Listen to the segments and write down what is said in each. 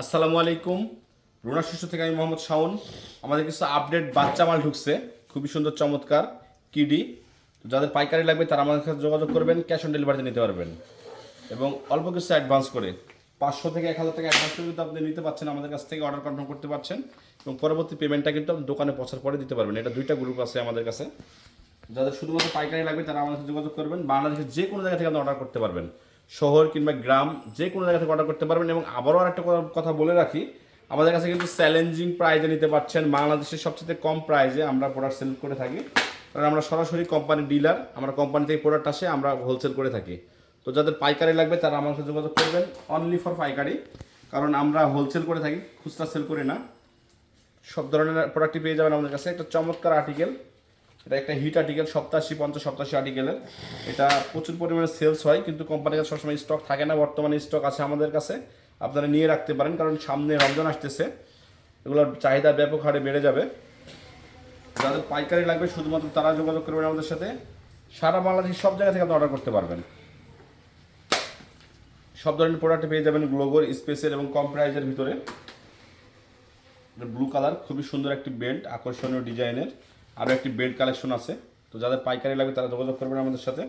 আসসালামু আলাইকুম। রুনা শিশু থেকে আমি মোহাম্মদ শাওন। আমাদের কিছু আপডেট বাচ্চা মাল ঢুকছে। খুবই সুন্দর, চমৎকার কিডি। যাদের পাইকারি লাগবে তারা আমাদের সাথে যোগাযোগ করবেন ক্যাশ অন ডেলিভারিতে নিতে পারবেন। এবং অল্প কিছু অ্যাডভান্স করে, পাঁচশো থেকে এক হাজার টাকা অ্যাডভান্স করে কিন্তু আপনি নিতে পারছেন, আমাদের কাছ থেকে অর্ডার কনফার্ম করতে পারছেন। এবং পরবর্তী পেমেন্টটা কিন্তু আপনি দোকানে পৌঁছার পরে দিতে পারবেন। এটা দুইটা গ্রুপ আছে আমাদের কাছে। যাদের শুধুমাত্র পাইকারি লাগবে তারা আমাদের সাথে যোগাযোগ করবেন। বাংলাদেশের যে কোনো জায়গা থেকে আপনি অর্ডার করতে পারবেন। শহর কিংবা গ্রাম যে কোনো জায়গা থেকে অর্ডার করতে পারবেন এবং আবারও আরেকটা কথা- বলে রাখি, আমাদের কাছে কিন্তু চ্যালেঞ্জিং প্রাইজে নিতে পারছেন। বাংলাদেশের সবচেয়ে কম প্রাইজে আমরা প্রোডাক্ট সেল করে থাকি। কারণ আমরা সরাসরি কোম্পানির ডিলার আমরা কোম্পানি থেকে প্রোডাক্ট আসে, আমরা হোলসেল করে থাকি। তো যাদের পাইকারি লাগবে, তারা আমার সাথে যোগাযোগ করবেন। অনলি ফর পাইকারি। কারণ আমরা হোলসেল করে থাকি, খুচরা সেল করি না। সব ধরনের প্রোডাক্টই পেয়ে যাবেন আমাদের কাছে। একটা চমৎকার আর্টিকেল এটা একটা হিট আর্টিকেল সপ্তাশি, পঞ্চাশ, সপ্তাশি আর্টিকেলের এটা প্রচুর পরিমাণে সেলস হয়, কিন্তু কোম্পানির কাছে সবসময় স্টক থাকে না, বর্তমানে স্টক আছে আমাদের কাছে। আপনারা নিয়ে রাখতে পারেন, কারণ সামনে রমজান আসতেছে। এগুলোর চাহিদা ব্যাপক হারে বেড়ে যাবে। যাদের পাইকারি লাগবে, শুধুমাত্র তারা যোগাযোগ করবেন আমাদের সাথে। সারা বাংলাদেশের সব জায়গা থেকে আপনি অর্ডার করতে পারবেন। সব ধরনের প্রোডাক্ট পেয়ে যাবেন গ্লোবোর স্পেসের এবং কম প্রাইজের ভিতরে। ব্লু কালার খুবই সুন্দর একটি বেল্ট আকর্ষণীয় ডিজাইনের আরও একটি বেল্ট কালেকশন আছে। তো যাদের পাইকারি লাগবে তারা যোগাযোগ করবেন আমাদের সাথে।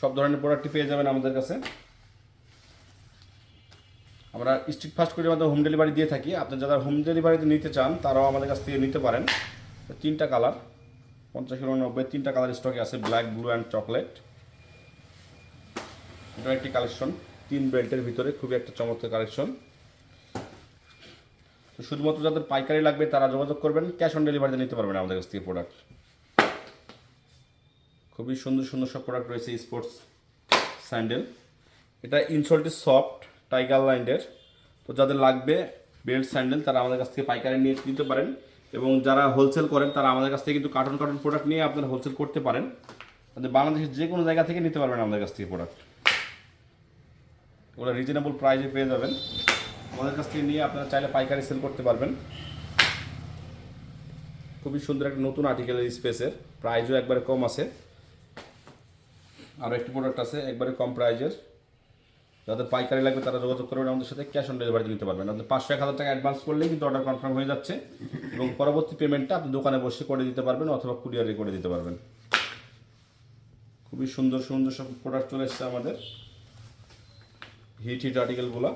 সব ধরনের প্রোডাক্টই পেয়ে যাবেন আমাদের কাছে। আমরা স্ট্রিট ফাস্ট করে মাধ্যমে হোম ডেলিভারি দিয়ে থাকি। আপনি যারা হোম ডেলিভারিতে নিতে চান, তারাও আমাদের কাছ থেকে নিতে পারেন। তিনটা কালার পঞ্চাশ নব্বই, তিনটা কালার স্টকে আছে ব্ল্যাক ব্লু অ্যান্ড চকলেট এটা একটি কালেকশন তিন বেল্টের ভিতরে, খুবই একটা চমৎকার কালেকশন তো শুধুমাত্র যাদের পাইকারি লাগবে তারা যোগাযোগ করবেন ক্যাশ অন ডেলিভারিতে নিতে পারবেন আমাদের কাছ থেকে প্রোডাক্ট খুবই সুন্দর সুন্দর সব প্রোডাক্ট রয়েছে স্পোর্টস স্যান্ডেল এটা ইনসোলটি সফট টাইগার লাইন্ডের তো যাদের লাগবে বেল্ট স্যান্ডেল তারা আমাদের কাছ থেকে পাইকারি নিয়ে নিতে পারেন। এবং যারা হোলসেল করেন, তারা আমাদের কাছ থেকে কিন্তু কার্টন কার্টন প্রোডাক্ট নিয়ে আপনারা হোলসেল করতে পারেন। তাদের বাংলাদেশের যে কোনো জায়গা থেকে নিতে পারবেন আমাদের কাছ থেকে প্রোডাক্ট ওগুলো রিজনেবল প্রাইসে পেয়ে যাবেন। আমাদের কাছ থেকে নিয়ে আপনারা চাইলে পাইকারি সেল করতে পারবেন। খুবই সুন্দর একটা নতুন আর্টিকেলের স্পেসের প্রাইজও একবারে কম আছে। আরও একটি প্রোডাক্ট আছে, একবারে কম প্রাইজের যাদের পাইকারি লাগবে তারা যোগাযোগ করবেন আমাদের সাথে ক্যাশ অন ডেলিভারি নিতে পারবেন। আপনাদের পাঁচশো, এক হাজার টাকা অ্যাডভান্স করলেই কিন্তু অর্ডার কনফার্ম হয়ে যাচ্ছে এবং পরবর্তী পেমেন্টটা আপনি দোকানে বসে করে দিতে পারবেন অথবা কুরিয়ারে করে দিতে পারবেন। খুবই সুন্দর সুন্দর সব প্রোডাক্ট চলে এসছে আমাদের। হিট হিট আর্টিকেলগুলো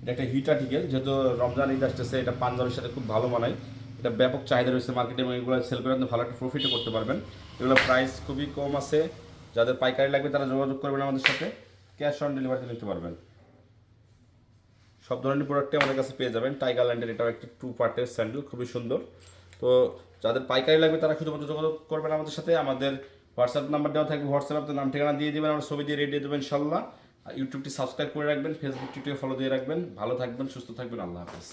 এটা একটা হিট আর্টিকেল যেহেতু রমজান ঈদ আসতেছে, এটা পাঞ্জাবের সাথে খুব ভালো মানায়। এটা ব্যাপক চাহিদা রয়েছে মার্কেটে এবং এগুলো সেল করে ভালো একটা প্রফিটও করতে পারবেন। এগুলো প্রাইস খুবই কম আছে। যাদের পাইকারি লাগবে তারা যোগাযোগ করবেন আমাদের সাথে। ক্যাশ অন ডেলিভারিতে নিতে পারবেন। সব ধরনের প্রোডাক্টই আমাদের কাছে পেয়ে যাবেন। টাইগার ল্যান্ডের এটাও একটি টু পার্টের স্যান্ডেল খুবই সুন্দর। তো যাদের পাইকারি লাগবে তারা শুধুমাত্র যোগাযোগ করবেন আমাদের সাথে। আমাদের হোয়াটসঅ্যাপ নাম্বার দেওয়া থাকবে। হোয়াটসঅ্যাপ নাম, ঠিকানা দিয়ে দেবেন। আমরা ছবি দিয়ে রেডি দেবেন ইনশাল্লাহ ইউটিউবটি সাবস্ক্রাইব করে রাখবেন ফেসবুক টিউটিও ফলো দিয়ে রাখবেন। ভালো থাকবেন, সুস্থ থাকবেন, আল্লাহ হাফেজ।